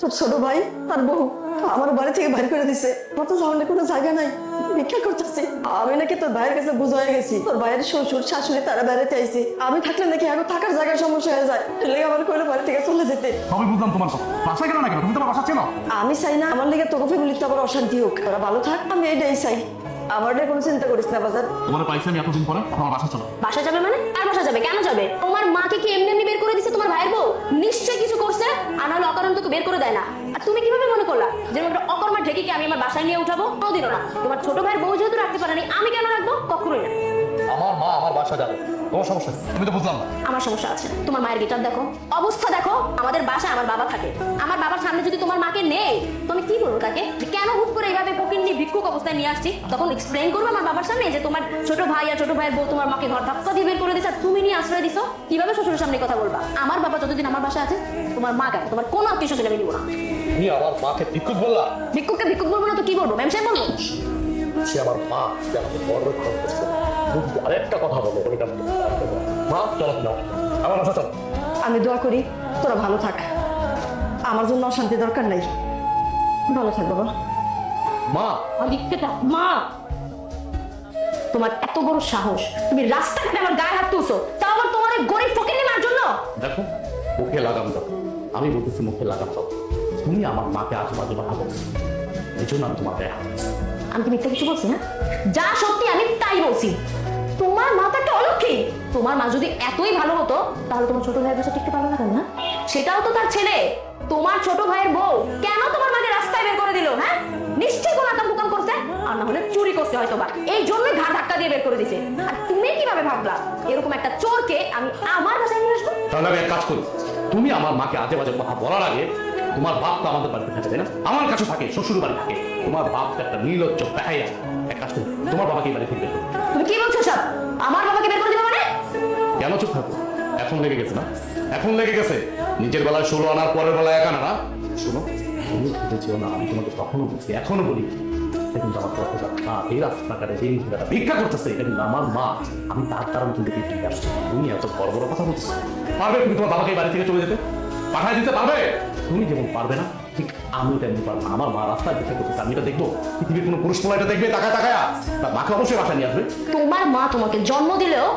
ছোট ছোট ভাই তার বউ আমার বাড়ি থেকে বাইর করে দিছে। কত সামনে কোনো জায়গা নাই। ভিক্ষা করতেছি। আমি নাকি তোর ভাইয়ের কাছে বুঝ হয়ে গেছি। তোর ভাইয়ের শ্বশুর শাশুড়ি তারা বেড়াতে আইছে। আমি থাকলে নাকি এখন থাকার জায়গায় সমস্যা হয়ে যায়। লেগে আমার কইলে বাড়ি থেকে চলে যেতে। সবই বুঝলাম তোমার কথা। বাসায় গেল না? কেন তুমি তোমার বাসা ছিল আমি চাই না। আমার লেগে তোকে ফ্যামিলিতে আবার অশান্তি হোক। তোরা ভালো থাক আমি এটাই চাই। আমার নিয়ে কোনো চিন্তা করিস না বাজার। তোমার পাইছি আমি এতদিন পরে? তোমার বাসা চলো। বাসা যাবে মানে? আর বাসা যাবে? কেন যাবে? তোমার মাকে কি এমনি এমনি বের করে দিছে তোমার ভাইয়ের বউ নিশ্চয়ই কিছু করছে আর নাহলে বের করে দেয় না। আর তুমি কীভাবে মনে করলা যে একটা অকর্মা ঢেকিকে আমি আমার বাসায় নিয়ে উঠাবো? কোনোদিনও না। তোমার ছোট ভাইয়ের বউ যেহেতু রাখতে পারেনি আমি কেন রাখব? কখনোই না। আমার মা আমার বাসা যাবে। তোমার সমস্যা তুমি তো বুঝলাম না। আমার সমস্যা আছে। তোমার মায়ের গিটার দেখো। অবস্থা দেখো। আমাদের বাসায় আমার বাবা থাকে। আমার সামনে যদি তোমার মাকে নেই তো আমি কি বলব তাকে? কেন হুট করে এইভাবে ফকির নিয়ে ভিক্ষুক অবস্থায় নিয়ে আসছি? তখন এক্সপ্লেন করব আমার বাবার সামনে যে তোমার ছোট ভাই আর ছোট ভাইয়ের বউ তোমার মাকে ঘর ধাক্কা দিয়ে বের করে দিচ্ছে আর তুমি নিয়ে আশ্রয় দিছো? কীভাবে শ্বশুরের সামনে কথা বলবা? আমার বাবা যতদিন আমার বাসায় আছে তোমার মা কেন? তোমার কোনো আত্মীয় স্বজন আমি নিবো না। তুমি আমার মাকে ভিক্ষুক বললা? ভিক্ষুককে ভিক্ষুক বলব না তো কি বলব? ম্যাম সাহেব বলব সে আমার মা সে আমাকে বড় রক্ষা করছে। আরেকটা কথা মা চলো না আমার বাসা চলো। আমি দোয়া করি তোরা ভালো থাক। আমার জন্য অশান্তি দরকার নাই। ভালো থাক বাবা। মা! অলিক্ষিতা মা! তোমার এত বড় সাহস। তুমি রাস্তাঘাটে আমার গায়ে হাত তুলছো। তাও আবার তোমার ওই গরিব ফকির নেওয়ার জন্য? দেখো মুখে লাগাম দাও। আমি বলতেছি মুখে লাগাম দাও। তুমি আমার মাকে আশেপাশে বলছো এই জন্য আমি তোমার গায়ে হাত আমি কি মিথ্যা কিছু বলছি না যা সত্যি আমি তাই বলছি। তোমার মা তো একটা অলক্ষী। তোমার মা যদি এতই ভালো হতো, তাহলে তোমার ছোট ভাইয়ের কাছে টিকতে পারল না কেন সেটাও তো তার ছেলে। তোমার ছোট ভাইয়ের বউ কেন তোমার মাকে রাস্তায় বের করে দিল হ্যাঁ? নিশ্চয়ই কোনো আকাম কুকাম করছে, আর না হলে চুরি করছে হয়তো বা এই জন্যই ঘাড় ধাক্কা দিয়ে বের করে দিছে আর তুমি কীভাবে ভাবলা? এরকম একটা চোরকে আমি আমার বাসায় নিয়ে আসব? তাহলে আমি এক কাজ করি। তুমি আমার মাকে আজে বাজে কথা বলার আগে তোমার বাপ তো আমাদের বাড়িতে থাকে তাই না? আমার কাছে থাকে শ্বশুর বাড়ি থাকে। তোমার বাপ তো একটা নীলজ্জ দেখাইয়া এক কাজ তোমার বাবাকে বাড়ি থেকে তুমি কি বলছো সব? আমার বাবাকে বের করে দিবে মানে? কেন চুপ থাকো? এখন লেগে গেছে না? এখন লেগে গেছে। নিজের বেলায় ষোলো আনার পরের বেলায় এক আনা না শোনো তুমি ভেবেছিও না আমি তোমাকে কখনো বলছি এখনও বলি। কিন্তু আমার মা এই রাস্তাঘাটে যে মহিলাটা ভিক্ষা করতেছে এটা কিন্তু আমার মা। আমি তার কারণ কিন্তু ভিক্ষা আসছি তুমি এত বড় বড় কথা বলছো পারবে তুমি তোমার বাবাকে বাড়ি থেকে চলে যেতে? পাঠায় দিতে পারবে? তুমি যেমন পারবে না, ঠিক আমি তেমনি পারব। আমার মা রাস্তায় ভিক্ষা করতেছে আমি এটা দেখব? পৃথিবীর কোনো পুরুষ পোলা এটা দেখবে? তাকায়, তাকায়া তার মাকে অবশ্যই বাসায় নিয়ে আসবে। তোমার মা তোমাকে জন্ম দিলেও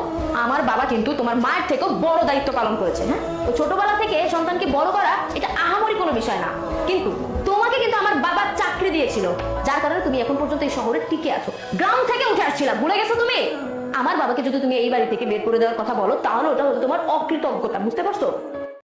আমার বাবা কিন্তু তোমার মায়ের থেকেও বড় দায়িত্ব পালন করেছে হ্যাঁ? তো ছোটবেলা থেকে সন্তানকে বড় করা এটা আহামরি কোনো বিষয় না। কিন্তু তোমাকে কিন্তু আমার বাবা চাকরি দিয়েছিল, যার কারণে তুমি এখন পর্যন্ত এই শহরে টিকে আছো। গ্রাম থেকে উঠে আসছিলা, ভুলে গেছো তুমি? আমার বাবাকে যদি তুমি এই বাড়ি থেকে বের করে দেওয়ার কথা বলো, তাহলে ওটা হলো তোমার অকৃতজ্ঞতা, বুঝতে পারছ?